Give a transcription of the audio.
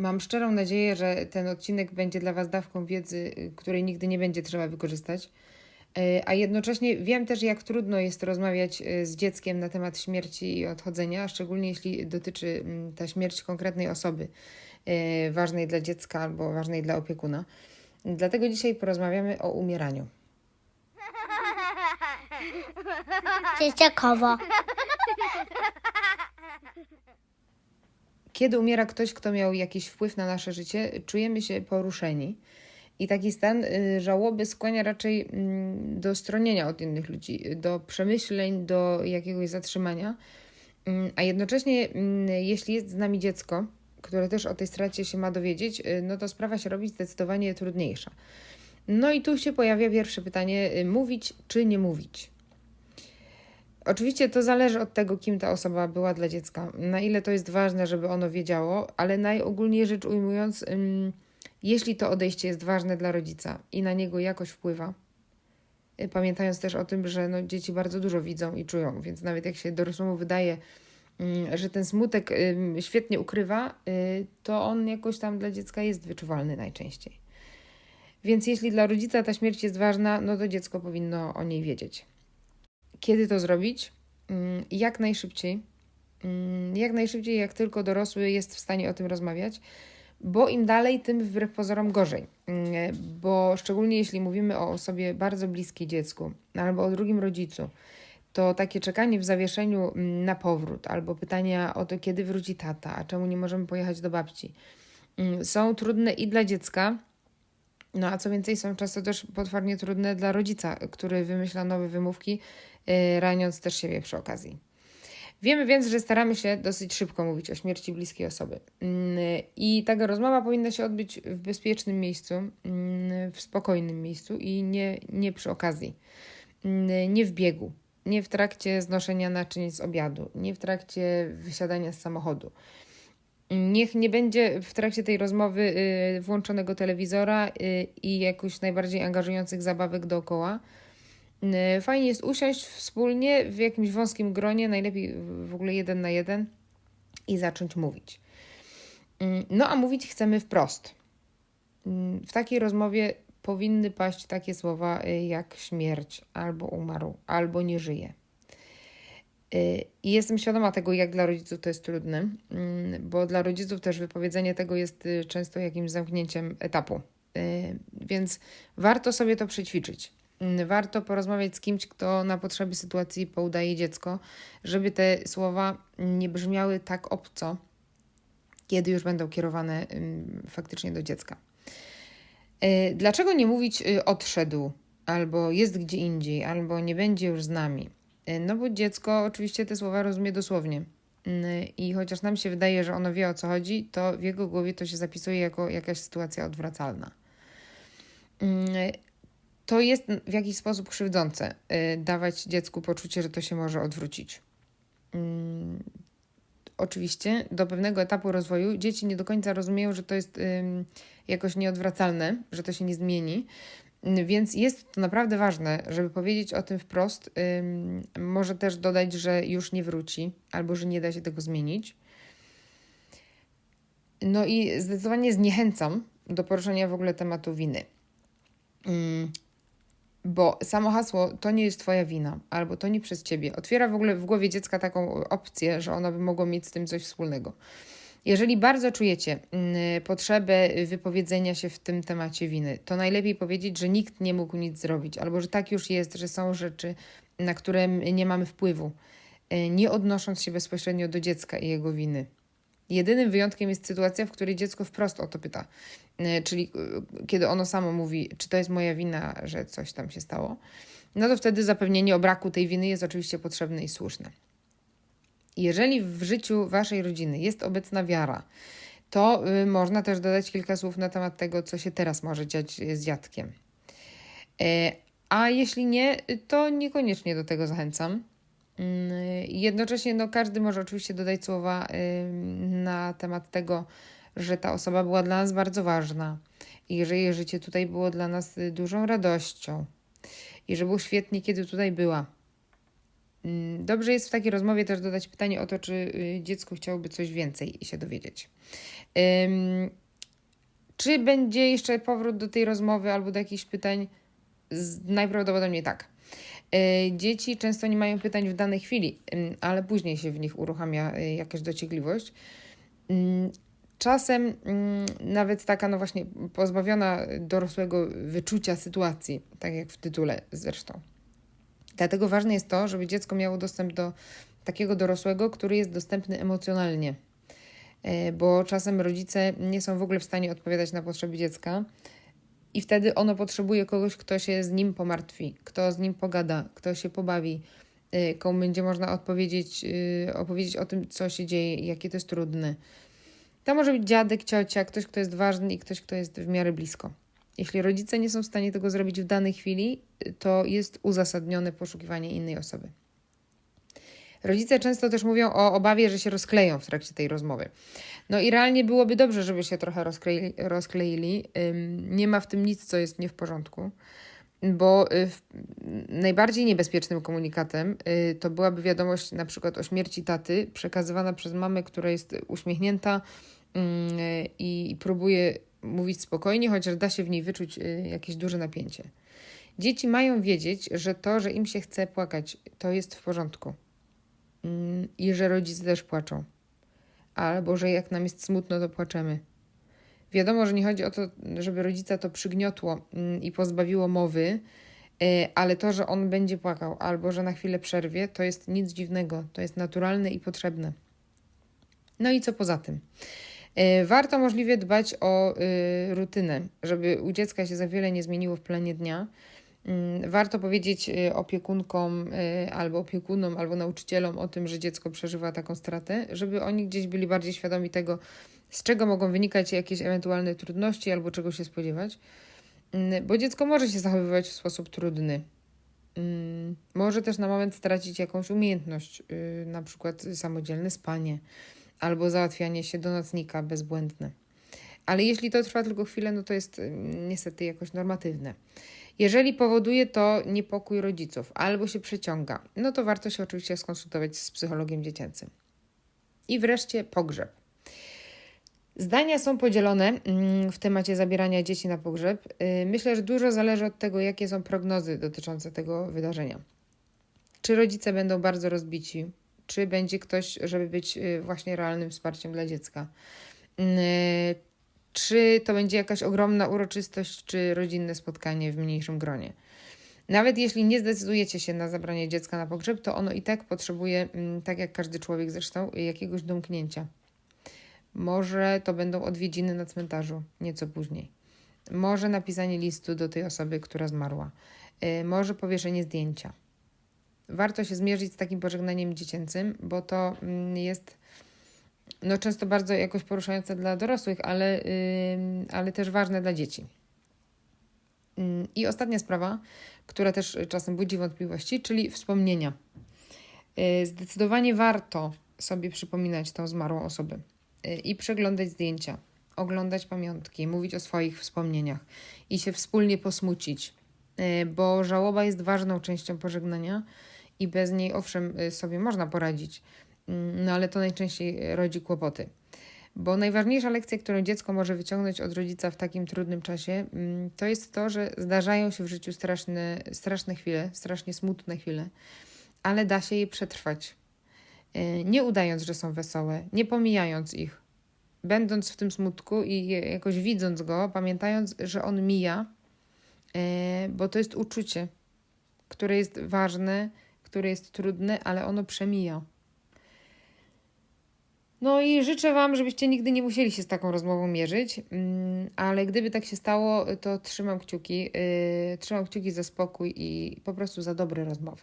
Mam szczerą nadzieję, że ten odcinek będzie dla Was dawką wiedzy, y, której nigdy nie będzie trzeba wykorzystać. Y, A jednocześnie wiem też, jak trudno jest rozmawiać y, z dzieckiem na temat śmierci i odchodzenia, szczególnie jeśli dotyczy mm, ta śmierć konkretnej osoby ważnej dla dziecka albo ważnej dla opiekuna. Dlatego dzisiaj porozmawiamy o umieraniu. Dzieciakowo. Kiedy umiera ktoś, kto miał jakiś wpływ na nasze życie, czujemy się poruszeni. I taki stan y, żałoby skłania raczej mm, do stronienia od innych ludzi, do przemyśleń, do jakiegoś zatrzymania. Mm, A jednocześnie, mm, jeśli jest z nami dziecko, które też o tej stracie się ma dowiedzieć, y, no to sprawa się robi zdecydowanie trudniejsza. No i tu się pojawia pierwsze pytanie: y, mówić czy nie mówić? Oczywiście to zależy od tego, kim ta osoba była dla dziecka, na ile to jest ważne, żeby ono wiedziało, ale najogólniej rzecz ujmując, jeśli to odejście jest ważne dla rodzica i na niego jakoś wpływa, y, pamiętając też o tym, że no, dzieci bardzo dużo widzą i czują, więc nawet jak się dorosłemu wydaje, że ten smutek świetnie ukrywa, y, to on jakoś tam dla dziecka jest wyczuwalny najczęściej. Więc jeśli dla rodzica ta śmierć jest ważna, no to dziecko powinno o niej wiedzieć. Kiedy to zrobić? Mm, Jak najszybciej. Mm, Jak najszybciej, jak tylko dorosły jest w stanie o tym rozmawiać, bo im dalej, tym wbrew pozorom gorzej. Mm, Bo szczególnie jeśli mówimy o osobie bardzo bliskiej dziecku albo o drugim rodzicu, to takie czekanie w zawieszeniu na powrót albo pytania o to, kiedy wróci tata, a czemu nie możemy pojechać do babci, są trudne i dla dziecka, no a co więcej, są często też potwornie trudne dla rodzica, który wymyśla nowe wymówki, yy, raniąc też siebie przy okazji. Wiemy więc, że staramy się dosyć szybko mówić o śmierci bliskiej osoby. Mm, I taka rozmowa powinna się odbyć w bezpiecznym miejscu, mm, w spokojnym miejscu i nie, nie przy okazji. Mm, Nie w biegu, nie w trakcie znoszenia naczyń z obiadu, nie w trakcie wysiadania z samochodu. Niech nie będzie w trakcie tej rozmowy y, włączonego telewizora y, i jakoś najbardziej angażujących zabawek dookoła. Y, Fajnie jest usiąść wspólnie w jakimś wąskim gronie, najlepiej w ogóle jeden na jeden i zacząć mówić. No a mówić chcemy wprost. W takiej rozmowie powinny paść takie słowa jak śmierć, albo umarł, albo nie żyje. I jestem świadoma tego, jak dla rodziców to jest trudne, mm, bo dla rodziców też wypowiedzenie tego jest y, często jakimś zamknięciem etapu. Y, Więc warto sobie to przećwiczyć. Mm, Warto porozmawiać z kimś, kto na potrzeby sytuacji poudaje dziecko, żeby te słowa nie brzmiały tak obco, kiedy już będą kierowane faktycznie do dziecka. Y, Dlaczego nie mówić odszedł, albo jest gdzie indziej, albo nie będzie już z nami? Y, No bo dziecko oczywiście te słowa rozumie dosłownie. Y, I chociaż nam się wydaje, że ono wie o co chodzi, to w jego głowie to się zapisuje jako jakaś sytuacja odwracalna. Y, To jest w jakiś sposób krzywdzące dawać dziecku poczucie, że to się może odwrócić. Oczywiście do pewnego etapu rozwoju dzieci nie do końca rozumieją, że to jest jakoś nieodwracalne, że to się nie zmieni. Więc jest to naprawdę ważne, żeby powiedzieć o tym wprost. Może też dodać, że już nie wróci, albo że nie da się tego zmienić. No i zdecydowanie zniechęcam do poruszenia w ogóle tematu winy. Bo samo hasło to nie jest Twoja wina, albo to nie przez Ciebie, otwiera w ogóle w głowie dziecka taką opcję, że ono by mogło mieć z tym coś wspólnego. Jeżeli bardzo czujecie mm, potrzebę wypowiedzenia się w tym temacie winy, to najlepiej powiedzieć, że nikt nie mógł nic zrobić, albo że tak już jest, że są rzeczy, na które nie mamy wpływu, y, nie odnosząc się bezpośrednio do dziecka i jego winy. Jedynym wyjątkiem jest sytuacja, w której dziecko wprost o to pyta, Y, czyli y, kiedy ono samo mówi, czy to jest moja wina, że coś tam się stało, no to wtedy zapewnienie o braku tej winy jest oczywiście potrzebne i słuszne. Jeżeli w życiu waszej rodziny jest obecna wiara, to y, można też dodać kilka słów na temat tego, co się teraz może dziać z dziadkiem. E, A jeśli nie, to niekoniecznie do tego zachęcam. Mm, Jednocześnie no, każdy może oczywiście dodać słowa y, na temat tego, że ta osoba była dla nas bardzo ważna i że jej życie tutaj było dla nas y, dużą radością i że było świetnie, kiedy tutaj była. Mm, Dobrze jest w takiej rozmowie też dodać pytanie o to, czy y, dziecko chciałoby coś więcej się dowiedzieć. Czy będzie jeszcze powrót do tej rozmowy albo do jakichś pytań? Najprawdopodobniej tak. Y, Dzieci często nie mają pytań w danej chwili, ale później się w nich uruchamia y, jakaś dociekliwość. Czasem nawet taka, no właśnie, pozbawiona dorosłego wyczucia sytuacji, tak jak w tytule zresztą. Dlatego ważne jest to, żeby dziecko miało dostęp do takiego dorosłego, który jest dostępny emocjonalnie, E, bo czasem rodzice nie są w ogóle w stanie odpowiadać na potrzeby dziecka i wtedy ono potrzebuje kogoś, kto się z nim pomartwi, kto z nim pogada, kto się pobawi, e, komu będzie można odpowiedzieć, e, opowiedzieć o tym, co się dzieje i jakie to jest trudne. To może być dziadek, ciocia, ktoś, kto jest ważny i ktoś, kto jest w miarę blisko. Jeśli rodzice nie są w stanie tego zrobić w danej chwili, to jest uzasadnione poszukiwanie innej osoby. Rodzice często też mówią o obawie, że się rozkleją w trakcie tej rozmowy. No i realnie byłoby dobrze, żeby się trochę rozkleili. rozkleili. Nie ma w tym nic, co jest nie w porządku, bo y, najbardziej niebezpiecznym komunikatem y, to byłaby wiadomość na przykład o śmierci taty, przekazywana przez mamę, która jest uśmiechnięta ym, i próbuje mówić spokojnie, chociaż da się w niej wyczuć y, jakieś duże napięcie. Dzieci mają wiedzieć, że to, że im się chce płakać, to jest w porządku. Mm, I że rodzice też płaczą. Albo że jak nam jest smutno, to płaczemy. Wiadomo, że nie chodzi o to, żeby rodzica to przygniotło mm, i pozbawiło mowy, e, ale to, że on będzie płakał albo że na chwilę przerwie, to jest nic dziwnego, to jest naturalne i potrzebne. No i co poza tym? E, Warto możliwie dbać o y, rutynę, żeby u dziecka się za wiele nie zmieniło w planie dnia. Mm, Warto powiedzieć y, opiekunkom y, albo opiekunom, albo nauczycielom o tym, że dziecko przeżywa taką stratę, żeby oni gdzieś byli bardziej świadomi tego, z czego mogą wynikać jakieś ewentualne trudności albo czego się spodziewać. Mm, Bo dziecko może się zachowywać w sposób trudny. Mm, Może też na moment stracić jakąś umiejętność, y, na przykład samodzielne spanie albo załatwianie się do nocnika bezbłędne. Ale jeśli to trwa tylko chwilę, no to jest y, niestety jakoś normatywne. Jeżeli powoduje to niepokój rodziców albo się przeciąga, no to warto się oczywiście skonsultować z psychologiem dziecięcym. I wreszcie pogrzeb. Zdania są podzielone mm, w temacie zabierania dzieci na pogrzeb. Y, Myślę, że dużo zależy od tego, jakie są prognozy dotyczące tego wydarzenia. Czy rodzice będą bardzo rozbici, czy będzie ktoś, żeby być y, właśnie realnym wsparciem dla dziecka. Y, Czy to będzie jakaś ogromna uroczystość, czy rodzinne spotkanie w mniejszym gronie. Nawet jeśli nie zdecydujecie się na zabranie dziecka na pogrzeb, to ono i tak potrzebuje, mm, tak jak każdy człowiek zresztą, jakiegoś domknięcia. Może to będą odwiedziny na cmentarzu nieco później. Może napisanie listu do tej osoby, która zmarła. Y, Może powieszenie zdjęcia. Warto się zmierzyć z takim pożegnaniem dziecięcym, bo to mm, jest no, często bardzo jakoś poruszające dla dorosłych, ale, ale też ważne dla dzieci. Ym, I ostatnia sprawa, która też czasem budzi wątpliwości, czyli wspomnienia. Y, Zdecydowanie warto sobie przypominać tą zmarłą osobę y, i przeglądać zdjęcia, oglądać pamiątki, mówić o swoich wspomnieniach i się wspólnie posmucić, y, bo żałoba jest ważną częścią pożegnania i bez niej, owszem, y, sobie można poradzić, mm, no ale to najczęściej rodzi kłopoty. Bo najważniejsza lekcja, którą dziecko może wyciągnąć od rodzica w takim trudnym czasie, mm, to jest to, że zdarzają się w życiu straszne, straszne chwile, strasznie smutne chwile, ale da się je przetrwać. Y, Nie udając, że są wesołe, nie pomijając ich, będąc w tym smutku i jakoś widząc go, pamiętając, że on mija, y, bo to jest uczucie, które jest ważne, które jest trudne, ale ono przemija. No i życzę Wam, żebyście nigdy nie musieli się z taką rozmową mierzyć, mm, ale gdyby tak się stało, to trzymam kciuki, yy, trzymam kciuki za spokój i po prostu za dobre rozmowy.